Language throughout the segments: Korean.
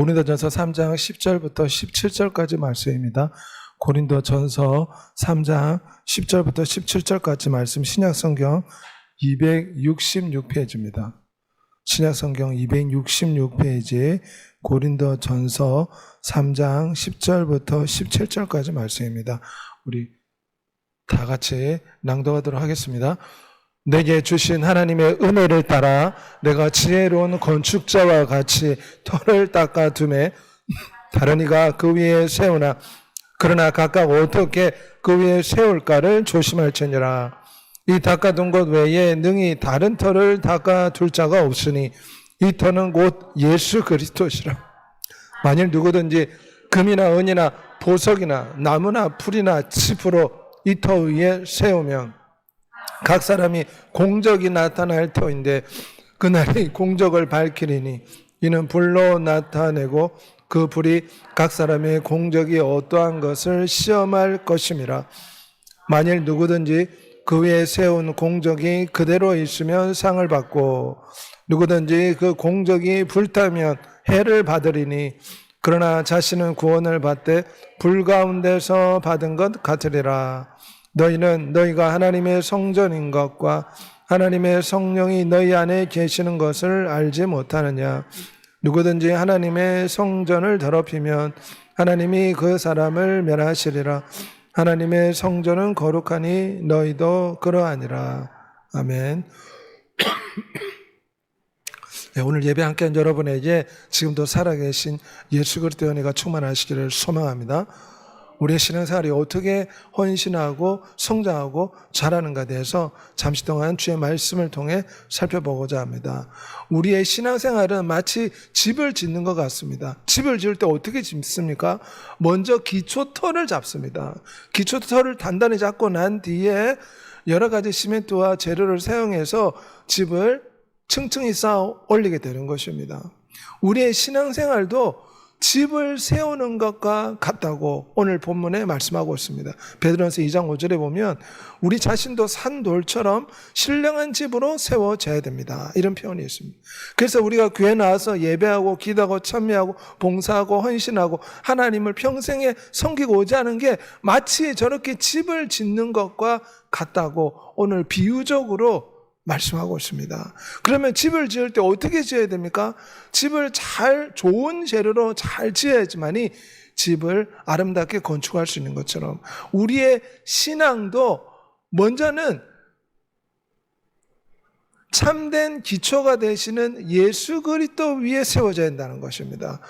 고린도전서 3장 10절부터 17절까지 말씀입니다. 고린도전서 3장 10절부터 17절까지 말씀 신약 성경 266페이지입니다. 신약 성경 266페이지 고린도전서 3장 10절부터 17절까지 말씀입니다. 우리 다 같이 낭독하도록 하겠습니다. 내게 주신 하나님의 은혜를 따라 내가 지혜로운 건축자와 같이 터를 닦아 둠에 다른 이가 그 위에 세우나 그러나 각각 어떻게 그 위에 세울까를 조심할지니라. 이 닦아둔 것 외에 능히 다른 터를 닦아둘 자가 없으니 이 터는 곧 예수 그리스도시라. 만일 누구든지 금이나 은이나 보석이나 나무나 풀이나 칩으로 이 터 위에 세우면 각 사람이 공적이 나타날 터인데 그날이 공적을 밝히리니 이는 불로 나타내고 그 불이 각 사람의 공적이 어떠한 것을 시험할 것임이라. 만일 누구든지 그 위에 세운 공적이 그대로 있으면 상을 받고 누구든지 그 공적이 불타면 해를 받으리니 그러나 자신은 구원을 받되 불 가운데서 받은 것 같으리라 너희는 너희가 하나님의 성전인 것과 하나님의 성령이 너희 안에 계시는 것을 알지 못하느냐? 누구든지 하나님의 성전을 더럽히면 하나님이 그 사람을 멸하시리라. 하나님의 성전은 거룩하니 너희도 그러하니라. 아멘. 네, 오늘 예배 함께 한 여러분에게 지금도 살아계신 예수 그리스도의 은혜가 충만하시기를 소망합니다. 우리의 신앙생활이 어떻게 헌신하고 성장하고 자라는가 대해서 잠시 동안 주의 말씀을 통해 살펴보고자 합니다. 우리의 신앙생활은 마치 집을 짓는 것 같습니다. 집을 지을 때 어떻게 짓습니까? 먼저 기초터를 잡습니다. 기초터를 단단히 잡고 난 뒤에 여러 가지 시멘트와 재료를 사용해서 집을 층층이 쌓아 올리게 되는 것입니다. 우리의 신앙생활도 집을 세우는 것과 같다고 오늘 본문에 말씀하고 있습니다. 베드로전서 2장 5절에 보면 우리 자신도 산 돌처럼 신령한 집으로 세워져야 됩니다. 이런 표현이 있습니다. 그래서 우리가 교회 나와서 예배하고 기도하고 참여하고 봉사하고 헌신하고 하나님을 평생에 섬기고 오지 않은 게 마치 저렇게 집을 짓는 것과 같다고 오늘 비유적으로 말씀하고 있습니다. 그러면 집을 지을 때 어떻게 지어야 됩니까? 집을 잘 좋은 재료로 잘 지어야지만이 집을 아름답게 건축할 수 있는 것처럼 우리의 신앙도 먼저는 참된 기초가 되시는 예수 그리스도 위에 세워져야 한다는 것입니다.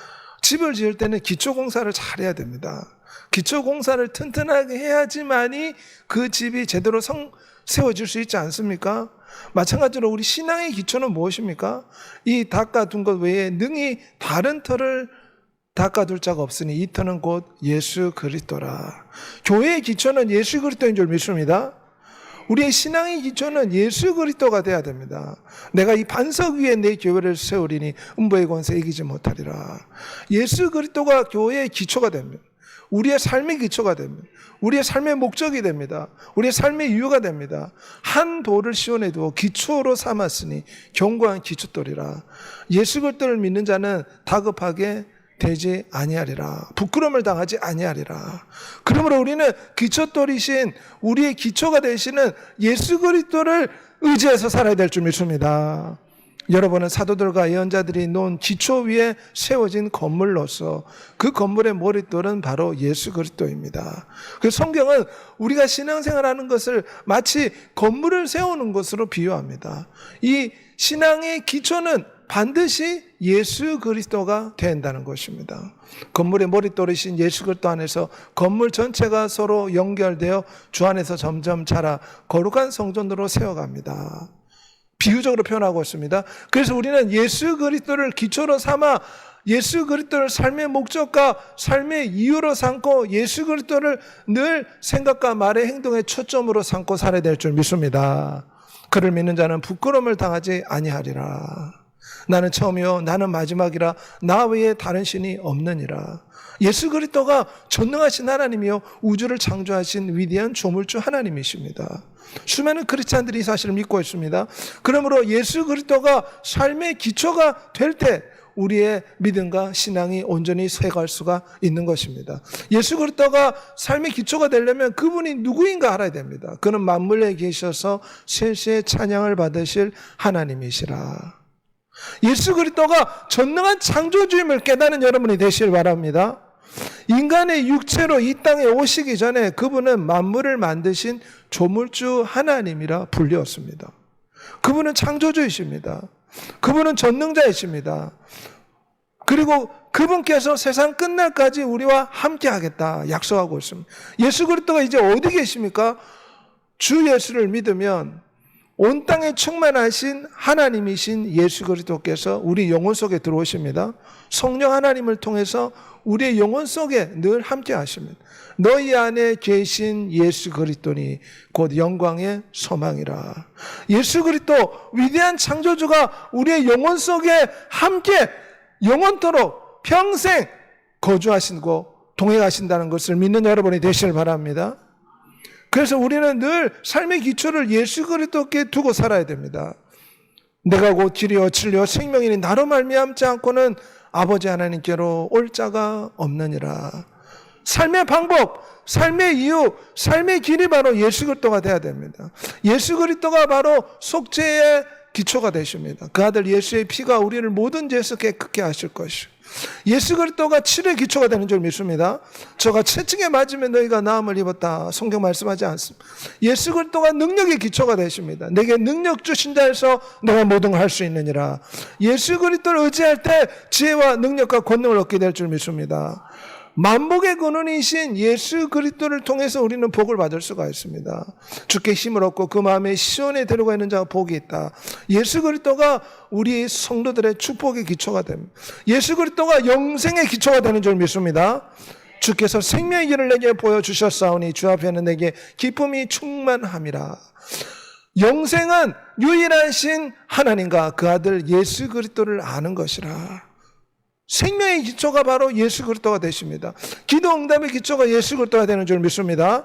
집을 지을 때는 기초 공사를 잘해야 됩니다. 기초 공사를 튼튼하게 해야지만이 그 집이 제대로 성, 세워질 수 있지 않습니까? 마찬가지로 우리 신앙의 기초는 무엇입니까? 이 닦아둔 것 외에 능히 다른 터를 닦아둘 자가 없으니 이 터는 곧 예수 그리스도라. 교회의 기초는 예수 그리스도인 줄 믿습니다. 우리의 신앙의 기초는 예수 그리스도가 돼야 됩니다. 내가 이 반석 위에 내 교회를 세우리니 음부의 권세 이기지 못하리라. 예수 그리스도가 교회의 기초가 됩니다. 우리의 삶의 기초가 됩니다. 우리의 삶의 목적이 됩니다. 우리의 삶의 이유가 됩니다. 한 돌을 시원해 두어 기초로 삼았으니 견고한 기초돌이라. 예수 그리스도를 믿는 자는 다급하게 되지 아니하리라. 부끄러움을 당하지 아니하리라. 그러므로 우리는 기초돌이신 우리의 기초가 되시는 예수 그리스도를 의지해서 살아야 될 줄 믿습니다. 여러분은 사도들과 예언자들이 놓은 기초 위에 세워진 건물로서 그 건물의 머릿돌은 바로 예수 그리스도입니다. 그 성경은 우리가 신앙생활하는 것을 마치 건물을 세우는 것으로 비유합니다. 이 신앙의 기초는 반드시 예수 그리스도가 된다는 것입니다. 건물의 머릿돌이신 예수 그리스도 안에서 건물 전체가 서로 연결되어 주 안에서 점점 자라 거룩한 성전으로 세워갑니다. 비유적으로 표현하고 있습니다. 그래서 우리는 예수 그리스도를 기초로 삼아 예수 그리스도를 삶의 목적과 삶의 이유로 삼고 예수 그리스도를 늘 생각과 말의 행동의 초점으로 삼고 살아야 될 줄 믿습니다. 그를 믿는 자는 부끄러움을 당하지 아니하리라. 나는 처음이요 나는 마지막이라 나 외에 다른 신이 없느니라. 예수 그리스도가 전능하신 하나님이요 우주를 창조하신 위대한 조물주 하나님이십니다. 수많은 크리스찬들이 사실을 믿고 있습니다. 그러므로 예수 그리스도가 삶의 기초가 될 때 우리의 믿음과 신앙이 온전히 쇠갈 수가 있는 것입니다. 예수 그리스도가 삶의 기초가 되려면 그분이 누구인가 알아야 됩니다. 그는 만물에 계셔서 세세의 찬양을 받으실 하나님이시라. 예수 그리스도가 전능한 창조주임을 깨닫는 여러분이 되시길 바랍니다. 인간의 육체로 이 땅에 오시기 전에 그분은 만물을 만드신 조물주 하나님이라 불렸습니다. 그분은 창조주이십니다. 그분은 전능자이십니다. 그리고 그분께서 세상 끝날까지 우리와 함께 하겠다 약속하고 있습니다. 예수 그리스도가 이제 어디 계십니까? 주 예수를 믿으면 온 땅에 충만하신 하나님이신 예수 그리스도께서 우리 영혼 속에 들어오십니다. 성령 하나님을 통해서 우리의 영혼 속에 늘 함께 하십니다. 너희 안에 계신 예수 그리스도니 곧 영광의 소망이라. 예수 그리스도 위대한 창조주가 우리의 영혼 속에 함께 영원토록 평생 거주하시고 동행하신다는 것을 믿는 여러분이 되시길 바랍니다. 그래서 우리는 늘 삶의 기초를 예수 그리스도께 두고 살아야 됩니다. 내가 곧 길이요 진리요 생명이니 나로 말미암지 않고는 아버지 하나님께로 올 자가 없느니라. 삶의 방법, 삶의 이유, 삶의 길이 바로 예수 그리스도가 돼야 됩니다. 예수 그리스도가 바로 속죄의 기초가 되십니다. 그 아들 예수의 피가 우리를 모든 죄에서 깨끗게 하실 것이요. 예수 그리스도가 치료의 기초가 되는 줄 믿습니다. 저가 채찍에 맞으면 너희가 나음을 입었다. 성경 말씀하지 않습니다. 예수 그리스도가 능력의 기초가 되십니다. 내게 능력 주신 자에서 내가 모든 걸 할 수 있느니라. 예수 그리스도를 의지할 때 지혜와 능력과 권능을 얻게 될 줄 믿습니다. 만복의 근원이신 예수 그리스도를 통해서 우리는 복을 받을 수가 있습니다. 주께 힘을 얻고 그 마음에 시온에 데려가 있는 자가 복이 있다. 예수 그리스도가 우리 성도들의 축복의 기초가 됩니다. 예수 그리스도가 영생의 기초가 되는 줄 믿습니다. 주께서 생명의 길을 내게 보여주셨사오니 주 앞에는 내게 기쁨이 충만함이라. 영생은 유일하신 하나님과 그 아들 예수 그리스도를 아는 것이라. 생명의 기초가 바로 예수 그리스도가 되십니다. 기도 응답의 기초가 예수 그리스도가 되는 줄 믿습니다.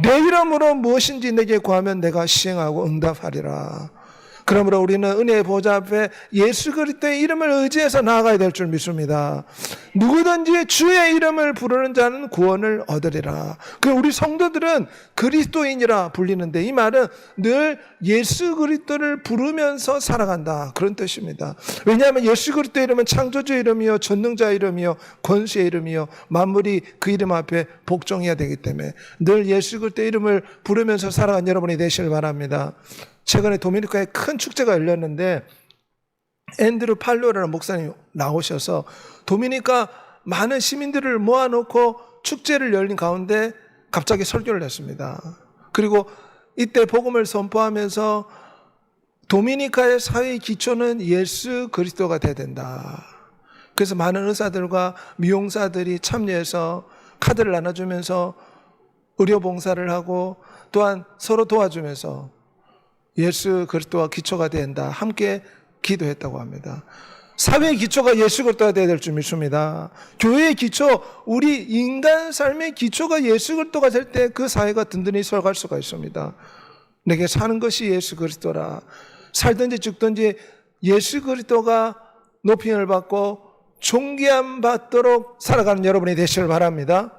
내 이름으로 무엇인지 내게 구하면 내가 시행하고 응답하리라. 그러므로 우리는 은혜의 보좌 앞에 예수 그리스도의 이름을 의지해서 나아가야 될 줄 믿습니다. 누구든지 주의 이름을 부르는 자는 구원을 얻으리라. 그 우리 성도들은 그리스도인이라 불리는데 이 말은 늘 예수 그리스도를 부르면서 살아간다 그런 뜻입니다. 왜냐하면 예수 그리스도 이름은 창조주 이름이요 전능자 이름이요 권수의 이름이요 만물이 그 이름 앞에 복종해야 되기 때문에 늘 예수 그리스도 이름을 부르면서 살아간 여러분이 되시길 바랍니다. 최근에 도미니카에 큰 축제가 열렸는데 앤드루 팔로라는 목사님 나오셔서 도미니카 많은 시민들을 모아놓고 축제를 열린 가운데 갑자기 설교를 했습니다. 그리고 이때 복음을 선포하면서 도미니카의 사회 기초는 예수 그리스도가 돼야 된다. 그래서 많은 의사들과 미용사들이 참여해서 카드를 나눠주면서 의료 봉사를 하고 또한 서로 도와주면서 예수 그리스도와 기초가 된다. 함께 기도했다고 합니다. 사회의 기초가 예수 그리스도가 되어야 될 줄 믿습니다. 교회의 기초, 우리 인간 삶의 기초가 예수 그리스도가 될 때 그 사회가 든든히 설갈 수가 있습니다. 내게 사는 것이 예수 그리스도라. 살든지 죽든지 예수 그리스도가 높임을 받고 존귀함 받도록 살아가는 여러분이 되시길 바랍니다.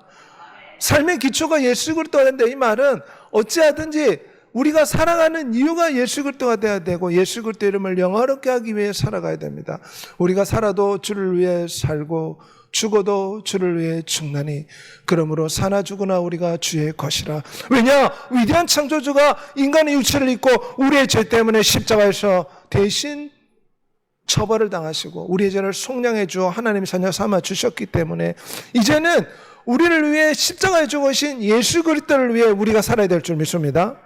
삶의 기초가 예수 그리스도가 된다 이 말은 어찌하든지 우리가 살아가는 이유가 예수 그리스도가 돼야 되고 예수 그리스도 이름을 영화롭게 하기 위해 살아가야 됩니다. 우리가 살아도 주를 위해 살고 죽어도 주를 위해 죽나니 그러므로 사나 죽으나 우리가 주의 것이라. 왜냐? 위대한 창조주가 인간의 육체를 입고 우리의 죄 때문에 십자가에서 대신 처벌을 당하시고 우리의 죄를 속량해 주어 하나님 자녀 삼아 주셨기 때문에 이제는 우리를 위해 십자가에 죽으신 예수 그리스도를 위해 우리가 살아야 될 줄 믿습니다.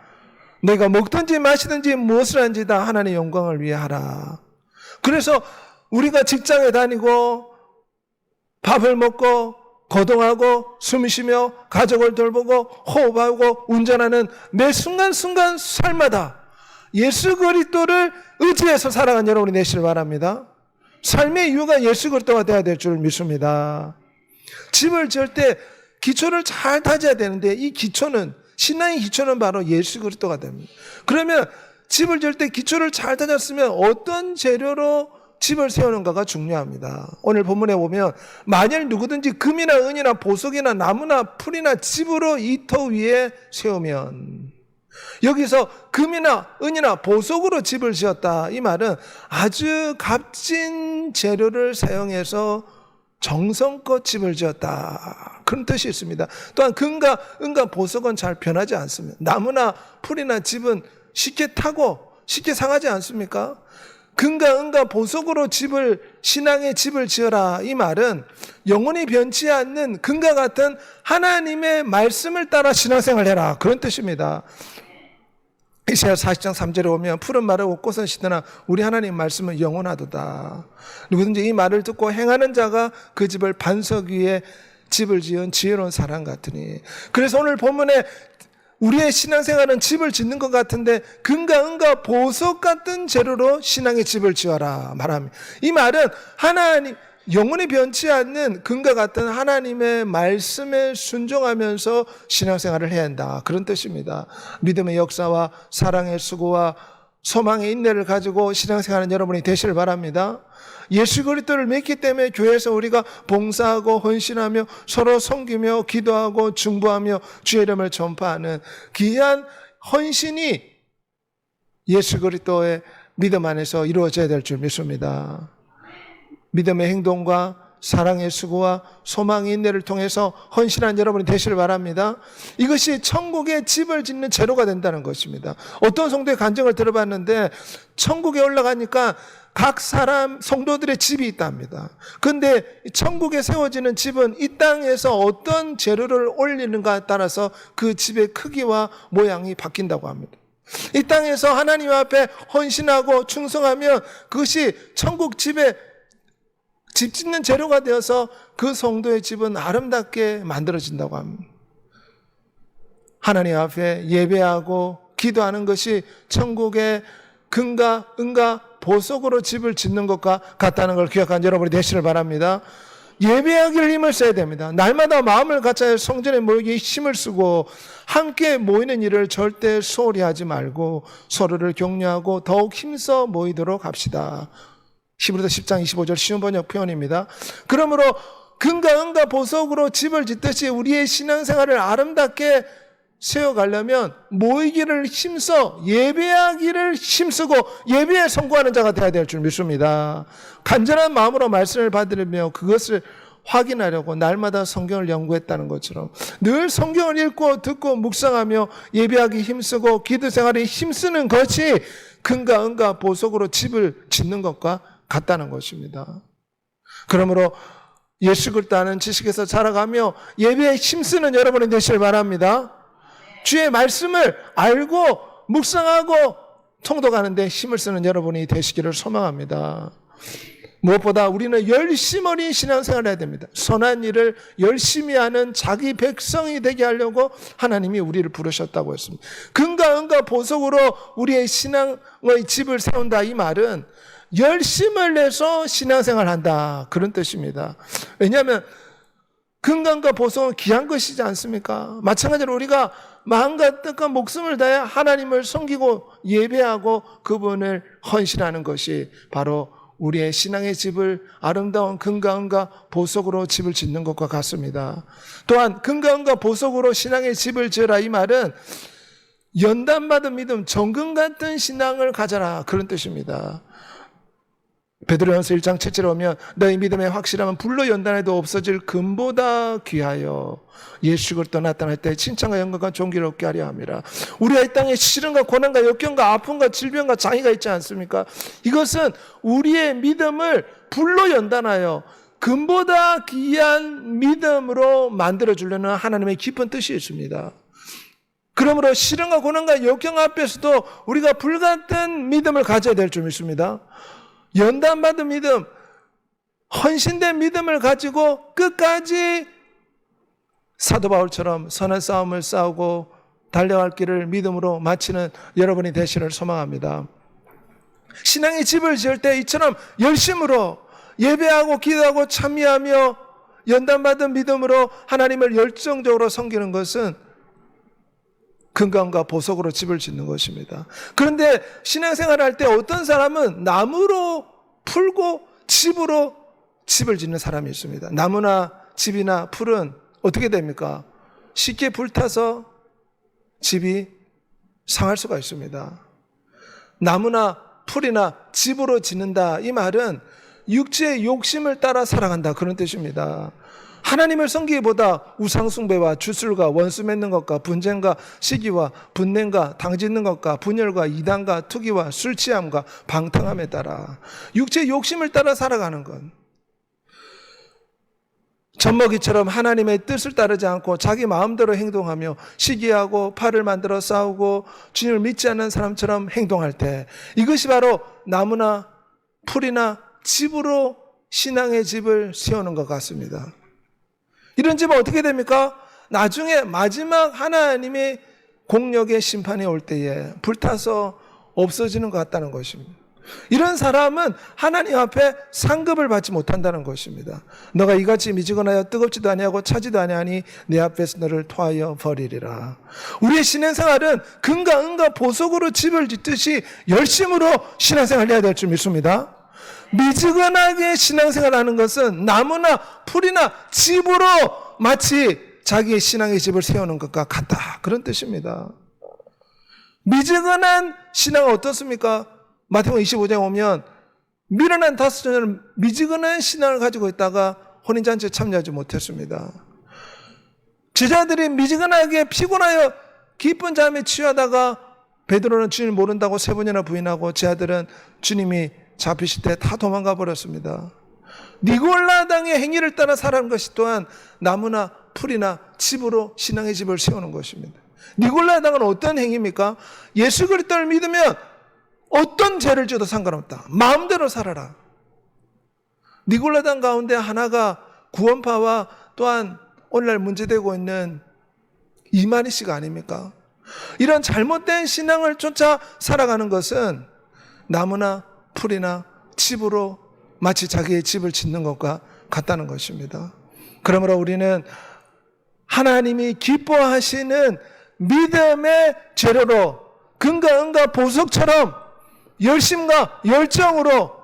내가 먹든지 마시든지 무엇을 한지 다 하나님의 영광을 위해 하라. 그래서 우리가 직장에 다니고 밥을 먹고 거동하고 숨 쉬며 가족을 돌보고 호흡하고 운전하는 매 순간순간 삶마다 예수 그리스도를 의지해서 살아간 여러분이 되시길 바랍니다. 삶의 이유가 예수 그리스도가 되어야 될 줄 믿습니다. 집을 지을 때 기초를 잘 다져야 되는데 이 기초는 신앙의 기초는 바로 예수 그리스도가 됩니다. 그러면 집을 지을 때 기초를 잘 다졌으면 어떤 재료로 집을 세우는가가 중요합니다. 오늘 본문에 보면 만일 누구든지 금이나 은이나 보석이나 나무나 풀이나 집으로 이터 위에 세우면 여기서 금이나 은이나 보석으로 집을 지었다. 이 말은 아주 값진 재료를 사용해서 정성껏 집을 지었다. 그런 뜻이 있습니다. 또한 금과 은과 보석은 잘 변하지 않습니다. 나무나 풀이나 집은 쉽게 타고 쉽게 상하지 않습니까? 금과 은과 보석으로 집을 신앙의 집을 지어라 이 말은 영원히 변치 않는 금과 같은 하나님의 말씀을 따라 신앙생활 해라 그런 뜻입니다. 이사야 40장 3절에 오면 푸른 마르고 꽃은 시드나 우리 하나님 말씀은 영원하도다. 누구든지 이 말을 듣고 행하는 자가 그 집을 반석 위에 집을 지은 지혜로운 사람 같으니. 그래서 오늘 본문에 우리의 신앙생활은 집을 짓는 것 같은데 금과 은과 보석 같은 재료로 신앙의 집을 지어라 말합니다. 이 말은 하나님 영원히 변치 않는 금과 같은 하나님의 말씀에 순종하면서 신앙생활을 해야 한다. 그런 뜻입니다. 믿음의 역사와 사랑의 수고와 소망의 인내를 가지고 신앙생활하는 여러분이 되시길 바랍니다. 예수 그리스도를 믿기 때문에 교회에서 우리가 봉사하고 헌신하며 서로 섬기며 기도하고 중보하며 주의 이름을 전파하는 귀한 헌신이 예수 그리스도의 믿음 안에서 이루어져야 될 줄 믿습니다. 믿음의 행동과 사랑의 수고와 소망의 인내를 통해서 헌신한 여러분이 되시길 바랍니다. 이것이 천국의 집을 짓는 재료가 된다는 것입니다. 어떤 성도의 간증을 들어봤는데 천국에 올라가니까 각 사람 성도들의 집이 있답니다. 근데 천국에 세워지는 집은 이 땅에서 어떤 재료를 올리는가에 따라서 그 집의 크기와 모양이 바뀐다고 합니다. 이 땅에서 하나님 앞에 헌신하고 충성하면 그것이 천국 집에 집 짓는 재료가 되어서 그 성도의 집은 아름답게 만들어진다고 합니다. 하나님 앞에 예배하고 기도하는 것이 천국의 금과 은과 보석으로 집을 짓는 것과 같다는 걸 기억한 여러분이 되시길 바랍니다. 예배하기를 힘을 써야 됩니다. 날마다 마음을 갖춰야 성전에 모이기 힘을 쓰고 함께 모이는 일을 절대 소홀히 하지 말고 서로를 격려하고 더욱 힘써 모이도록 합시다. 히브리서 10장 25절 쉬운 번역 표현입니다. 그러므로 금과 은과 보석으로 집을 짓듯이 우리의 신앙생활을 아름답게 세워가려면 모이기를 힘써 예배하기를 힘쓰고 예배에 성공하는 자가 되어야 될 줄 믿습니다. 간절한 마음으로 말씀을 받으며 그것을 확인하려고 날마다 성경을 연구했다는 것처럼 늘 성경을 읽고 듣고 묵상하며 예배하기 힘쓰고 기도 생활에 힘쓰는 것이 금과 은과 보석으로 집을 짓는 것과 같다는 것입니다. 그러므로 예수 그리스도 아는 지식에서 자라가며 예배에 힘쓰는 여러분이 되시길 바랍니다. 주의 말씀을 알고 묵상하고 통독하는데 힘을 쓰는 여러분이 되시기를 소망합니다. 무엇보다 우리는 열심히 신앙생활을 해야 됩니다. 선한 일을 열심히 하는 자기 백성이 되게 하려고 하나님이 우리를 부르셨다고 했습니다. 금과 은과 보석으로 우리의 신앙의 집을 세운다 이 말은 열심을 내서 신앙생활 한다. 그런 뜻입니다. 왜냐하면 금강과 보석은 귀한 것이지 않습니까? 마찬가지로 우리가 마음과 뜻과 목숨을 다해 하나님을 섬기고 예배하고 그분을 헌신하는 것이 바로 우리의 신앙의 집을 아름다운 금과 은과 보석으로 집을 짓는 것과 같습니다. 또한 금과 은과 보석으로 신앙의 집을 지어라 이 말은 연단받은 믿음, 정금 같은 신앙을 가져라 그런 뜻입니다. 베드로전서 1장 7절에 오면 너희 믿음의 확실함은 불로 연단해도 없어질 금보다 귀하여 예수 그리스도 나타날 때 칭찬과 영광과 존귀롭게 하려 함이라. 우리가 이 땅에 시련과 고난과 역경과 아픔과 질병과 장애가 있지 않습니까? 이것은 우리의 믿음을 불로 연단하여 금보다 귀한 믿음으로 만들어 주려는 하나님의 깊은 뜻이 있습니다. 그러므로 시련과 고난과 역경 앞에서도 우리가 불같은 믿음을 가져야 될 줄 믿습니다. 연단받은 믿음, 헌신된 믿음을 가지고 끝까지 사도 바울처럼 선한 싸움을 싸우고 달려갈 길을 믿음으로 마치는 여러분이 되시를 소망합니다. 신앙의 집을 지을 때 이처럼 열심으로 예배하고 기도하고 참여하며 연단받은 믿음으로 하나님을 열정적으로 섬기는 것은 금강과 보석으로 집을 짓는 것입니다. 그런데 신앙생활을 할때 어떤 사람은 나무로 풀고 집으로 집을 짓는 사람이 있습니다. 나무나 집이나 풀은 어떻게 됩니까? 쉽게 불타서 집이 상할 수가 있습니다. 나무나 풀이나 집으로 짓는다. 이 말은 육체의 욕심을 따라 살아간다. 그런 뜻입니다. 하나님을 섬기기보다 우상숭배와 주술과 원수 맺는 것과 분쟁과 시기와 분냄과 당짓는 것과 분열과 이단과 투기와 술 취함과 방탕함에 따라 육체의 욕심을 따라 살아가는 것. 젖먹이처럼 하나님의 뜻을 따르지 않고 자기 마음대로 행동하며 시기하고 팔을 만들어 싸우고 주님을 믿지 않는 사람처럼 행동할 때 이것이 바로 나무나 풀이나 집으로 신앙의 집을 세우는 것 같습니다. 이런 집은 어떻게 됩니까? 나중에 마지막 하나님의 공력의 심판이 올 때에 불타서 없어지는 것 같다는 것입니다. 이런 사람은 하나님 앞에 상급을 받지 못한다는 것입니다. 너가 이같이 미지근하여 뜨겁지도 아니하고 차지도 아니하니 내 앞에서 너를 토하여 버리리라. 우리의 신앙생활은 금과 은과 보석으로 집을 짓듯이 열심으로 신앙생활을 해야 될 줄 믿습니다. 미지근하게 신앙생활 하는 것은 나무나 풀이나 집으로 마치 자기의 신앙의 집을 세우는 것과 같다. 그런 뜻입니다. 미지근한 신앙은 어떻습니까? 마태복음 25장에 오면 미련한 다섯 자녀는 미지근한 신앙을 가지고 있다가 혼인잔치에 참여하지 못했습니다. 제자들이 미지근하게 피곤하여 기쁜 잠에 취하다가 베드로는 주님을 모른다고 세 번이나 부인하고 제 아들은 주님이 잡히실 때 다 도망가 버렸습니다. 니골라 당의 행위를 따라 살아가는 것이 또한 나무나 풀이나 집으로 신앙의 집을 세우는 것입니다. 니골라 당은 어떤 행위입니까? 예수 그리스도를 믿으면 어떤 죄를 지어도 상관없다. 마음대로 살아라. 니골라 당 가운데 하나가 구원파와 또한 오늘날 문제되고 있는 이만희 씨가 아닙니까? 이런 잘못된 신앙을 쫓아 살아가는 것은 나무나 풀이나 집으로 마치 자기의 집을 짓는 것과 같다는 것입니다. 그러므로 우리는 하나님이 기뻐하시는 믿음의 재료로 금과 은과 보석처럼 열심과 열정으로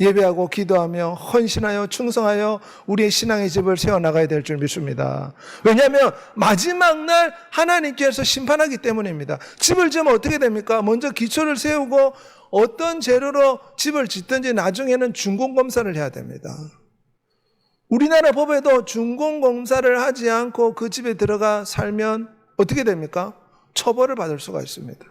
예배하고 기도하며 헌신하여 충성하여 우리의 신앙의 집을 세워나가야 될 줄 믿습니다. 왜냐하면 마지막 날 하나님께서 심판하기 때문입니다. 집을 지으면 어떻게 됩니까? 먼저 기초를 세우고 어떤 재료로 집을 짓든지 나중에는 준공검사를 해야 됩니다. 우리나라 법에도 준공검사를 하지 않고 그 집에 들어가 살면 어떻게 됩니까? 처벌을 받을 수가 있습니다.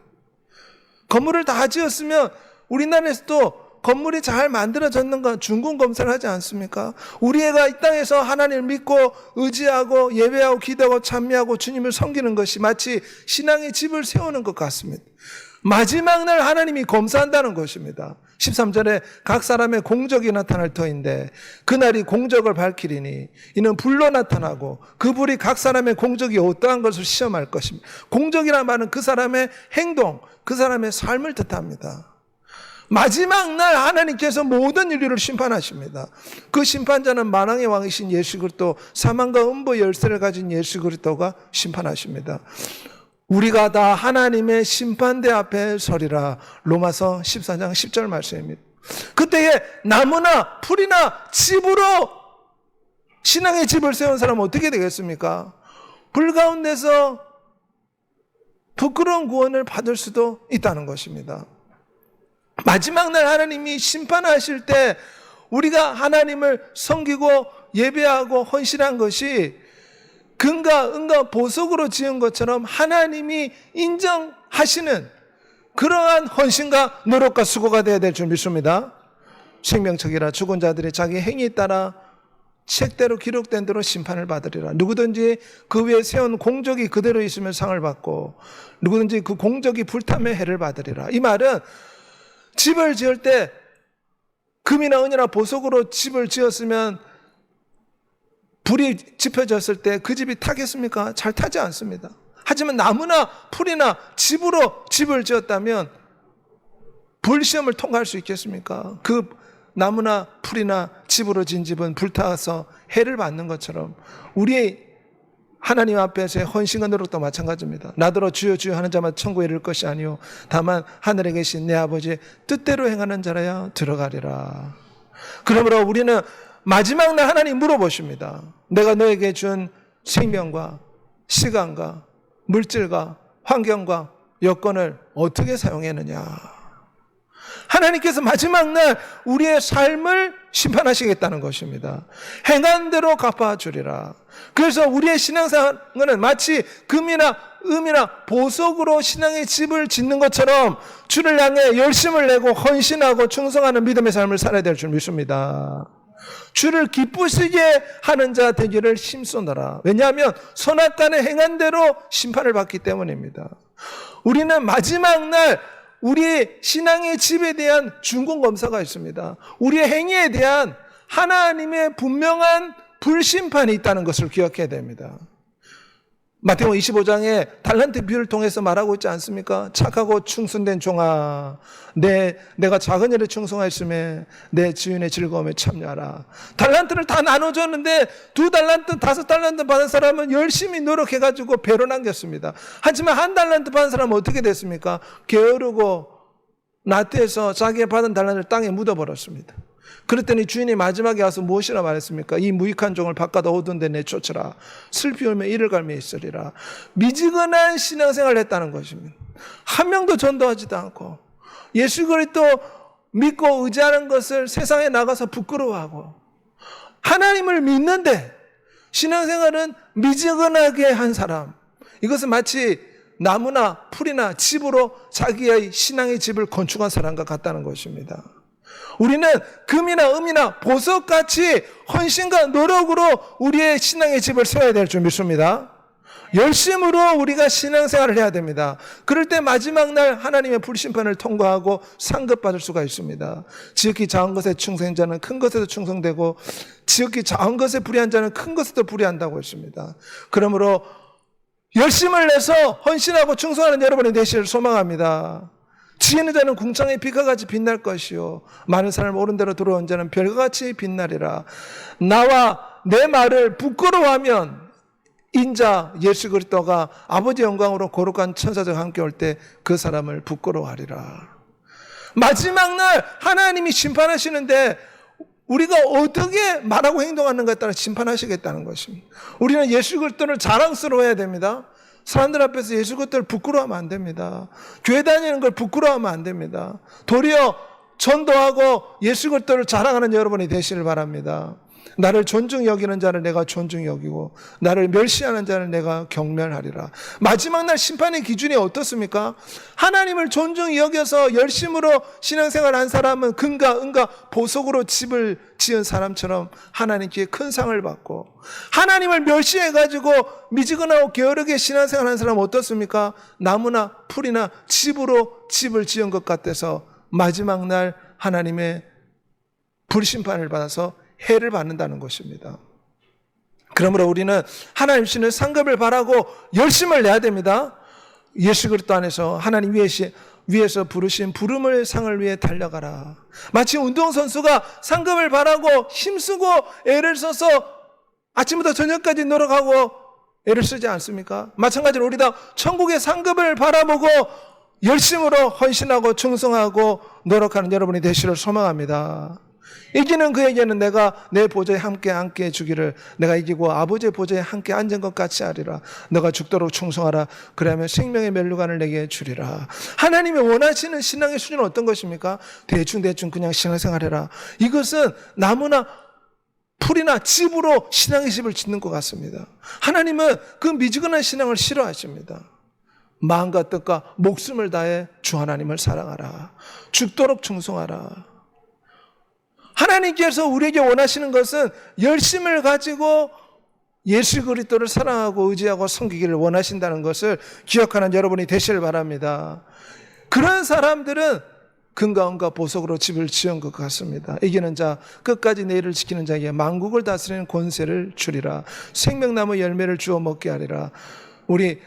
건물을 다 지었으면 우리나라에서도 건물이 잘 만들어졌는가 준공 검사를 하지 않습니까? 우리 애가 이 땅에서 하나님을 믿고 의지하고 예배하고 기도하고 찬미하고 주님을 섬기는 것이 마치 신앙의 집을 세우는 것 같습니다. 마지막 날 하나님이 검사한다는 것입니다. 13절에 각 사람의 공적이 나타날 터인데 그날이 공적을 밝히리니 이는 불로 나타나고 그 불이 각 사람의 공적이 어떠한 것을 시험할 것입니다. 공적이란 말은 그 사람의 행동, 그 사람의 삶을 뜻합니다. 마지막 날 하나님께서 모든 인류를 심판하십니다. 그 심판자는 만왕의 왕이신 예수 그리스도 사망과 음보 열쇠를 가진 예수 그리스도가 심판하십니다. 우리가 다 하나님의 심판대 앞에 서리라. 로마서 14장 10절 말씀입니다. 그때에 나무나 풀이나 집으로 신앙의 집을 세운 사람은 어떻게 되겠습니까? 불 가운데서 부끄러운 구원을 받을 수도 있다는 것입니다. 마지막 날 하나님이 심판하실 때 우리가 하나님을 섬기고 예배하고 헌신한 것이 금과 은과 보석으로 지은 것처럼 하나님이 인정하시는 그러한 헌신과 노력과 수고가 되어야 될 줄 믿습니다. 생명책이라 죽은 자들이 자기 행위에 따라 책대로 기록된 대로 심판을 받으리라. 누구든지 그 위에 세운 공적이 그대로 있으면 상을 받고 누구든지 그 공적이 불타면 해를 받으리라. 이 말은 집을 지을 때 금이나 은이나 보석으로 집을 지었으면 불이 지펴졌을 때 그 집이 타겠습니까? 잘 타지 않습니다. 하지만 나무나 풀이나 집으로 집을 지었다면 불시험을 통과할 수 있겠습니까? 그 나무나 풀이나 집으로 진 집은 불타서 해를 받는 것처럼 우리의 하나님 앞에서의 헌신과 노력도 마찬가지입니다. 나더러 주여 주여 하는 자만 천국에 이를 것이 아니요 다만 하늘에 계신 내 아버지의 뜻대로 행하는 자라야 들어가리라. 그러므로 우리는 마지막 날 하나님 물어보십니다. 내가 너에게 준 생명과 시간과 물질과 환경과 여건을 어떻게 사용했느냐. 하나님께서 마지막 날 우리의 삶을 심판하시겠다는 것입니다. 행한 대로 갚아주리라. 그래서 우리의 신앙생활은 마치 금이나 음이나 보석으로 신앙의 집을 짓는 것처럼 주를 향해 열심을 내고 헌신하고 충성하는 믿음의 삶을 살아야 될 줄 믿습니다. 주를 기쁘시게 하는 자 되기를 힘쓰노라. 왜냐하면 선악간에 행한 대로 심판을 받기 때문입니다. 우리는 마지막 날 우리의 신앙의 집에 대한 준공 검사가 있습니다. 우리의 행위에 대한 하나님의 분명한 불심판이 있다는 것을 기억해야 됩니다. 마태복음 25장에 달란트 비유를 통해서 말하고 있지 않습니까? 착하고 충성된 종아, 내 내가 작은 일에 충성하였음에 내 주인의 즐거움에 참여하라. 달란트를 다 나눠줬는데 두 달란트, 다섯 달란트 받은 사람은 열심히 노력해가지고 배로 남겼습니다. 하지만 한 달란트 받은 사람은 어떻게 됐습니까? 게으르고 나태해서 자기가 받은 달란트를 땅에 묻어버렸습니다. 그랬더니 주인이 마지막에 와서 무엇이라 말했습니까? 이 무익한 종을 바깥 어두운 데 내쫓으라. 슬피 울며 이를 갈며 있으리라. 미지근한 신앙생활을 했다는 것입니다. 한 명도 전도하지도 않고 예수 그리스도 믿고 의지하는 것을 세상에 나가서 부끄러워하고 하나님을 믿는데 신앙생활은 미지근하게 한 사람. 이것은 마치 나무나 풀이나 집으로 자기의 신앙의 집을 건축한 사람과 같다는 것입니다. 우리는 금이나 음이나 보석같이 헌신과 노력으로 우리의 신앙의 집을 세워야 될 줄 믿습니다. 열심으로 우리가 신앙생활을 해야 됩니다. 그럴 때 마지막 날 하나님의 불심판을 통과하고 상급받을 수가 있습니다. 지극히 작은 것에 충성한 자는 큰 것에도 충성되고 지극히 작은 것에 불의한 자는 큰 것에도 불의한다고 했습니다. 그러므로 열심을 내서 헌신하고 충성하는 여러분이 되시를 소망합니다. 지혜는 자는 궁창의 빛과 같이 빛날 것이요 많은 사람을 옳은 대로 들어온 자는 별과 같이 빛나리라 나와 내 말을 부끄러워하면 인자 예수 그리스도가 아버지 영광으로 거룩한 천사들 함께 올 때 그 사람을 부끄러워하리라 마지막 날 하나님이 심판하시는데 우리가 어떻게 말하고 행동하는가에 따라 심판하시겠다는 것입니다. 우리는 예수 그리스도를 자랑스러워해야 됩니다. 사람들 앞에서 예수 그리스도를 부끄러워하면 안 됩니다. 교회 다니는 걸 부끄러워하면 안 됩니다. 도리어 전도하고 예수 그리스도를 자랑하는 여러분이 되시를 바랍니다. 나를 존중 여기는 자를 내가 존중 여기고 나를 멸시하는 자를 내가 경멸하리라. 마지막 날 심판의 기준이 어떻습니까? 하나님을 존중히 여겨서 열심으로 신앙생활 한 사람은 금과 은과 보석으로 집을 지은 사람처럼 하나님께 큰 상을 받고 하나님을 멸시해 가지고 미지근하고 게으르게 신앙생활 한 사람은 어떻습니까? 나무나 풀이나 집으로 집을 지은 것 같아서 마지막 날 하나님의 불심판을 받아서 해를 받는다는 것입니다. 그러므로 우리는 하나님 씨는 상급을 바라고 열심을 내야 됩니다. 예수 그리스도 안에서 하나님 위에서 부르신 부름을 상을 위해 달려가라. 마치 운동선수가 상급을 바라고 힘쓰고 애를 써서 아침부터 저녁까지 노력하고 애를 쓰지 않습니까? 마찬가지로 우리도 천국의 상급을 바라보고 열심으로 헌신하고 충성하고 노력하는 여러분이 되시를 소망합니다. 이기는 그에게는 내가 내 보좌에 함께 함께 주기를 내가 이기고 아버지의 보좌에 함께 앉은 것 같이 하리라. 너가 죽도록 충성하라. 그러면 생명의 멸류관을 내게 주리라. 하나님이 원하시는 신앙의 수준은 어떤 것입니까? 대충 대충 그냥 신앙생활해라. 이것은 나무나 풀이나 집으로 신앙의 집을 짓는 것 같습니다. 하나님은 그 미지근한 신앙을 싫어하십니다. 마음과 뜻과 목숨을 다해 주 하나님을 사랑하라. 죽도록 충성하라 하나님께서 우리에게 원하시는 것은 열심을 가지고 예수 그리스도를 사랑하고 의지하고 섬기기를 원하신다는 것을 기억하는 여러분이 되시길 바랍니다. 그런 사람들은 금과 은과 보석으로 집을 지은 것 같습니다. 이기는 자, 끝까지 내일을 지키는 자에게 만국을 다스리는 권세를 주리라. 생명나무 열매를 주어 먹게 하리라. 우리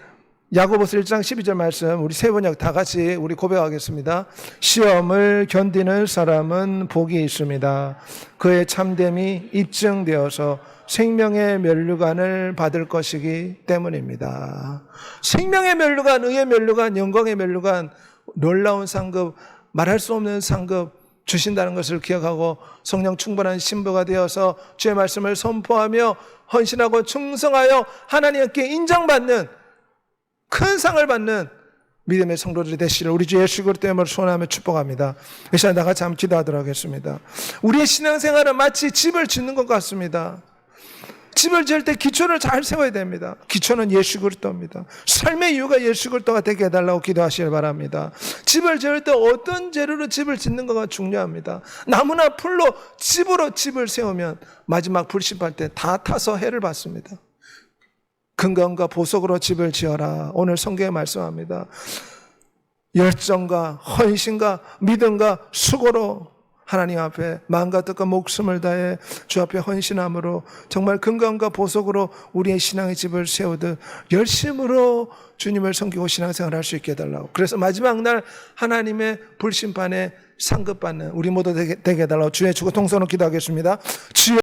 야고보서 1장 12절 말씀 우리 세 번역 다 같이 우리 고백하겠습니다. 시험을 견디는 사람은 복이 있습니다. 그의 참됨이 입증되어서 생명의 면류관을 받을 것이기 때문입니다. 생명의 면류관, 의의 면류관, 영광의 면류관, 놀라운 상급, 말할 수 없는 상급 주신다는 것을 기억하고 성령 충분한 신부가 되어서 주의 말씀을 선포하며 헌신하고 충성하여 하나님께 인정받는 큰 상을 받는 믿음의 성도들이 되시를 우리 주 예수 그리스도 이름으로 소원하며 축복합니다. 이 시간 다 같이 한번 기도하도록 하겠습니다. 우리의 신앙생활은 마치 집을 짓는 것 같습니다. 집을 지을 때 기초를 잘 세워야 됩니다. 기초는 예수 그리스도입니다. 삶의 이유가 예수 그리스도가 되게 해달라고 기도하시길 바랍니다. 집을 지을 때 어떤 재료로 집을 짓는 거가 중요합니다. 나무나 풀로 집으로 집을 세우면 마지막 불신할 때 다 타서 해를 받습니다. 근검과 보석으로 집을 지어라. 오늘 성경에 말씀합니다. 열정과 헌신과 믿음과 수고로 하나님 앞에 마음과 뜻과 목숨을 다해 주 앞에 헌신함으로 정말 근검과 보석으로 우리의 신앙의 집을 세우듯 열심으로 주님을 섬기고 신앙생활을 할수 있게 해달라고. 그래서 마지막 날 하나님의 불심판에 상급받는 우리 모두 되게, 해달라고 주의 주고 통성으로 기도하겠습니다. 주여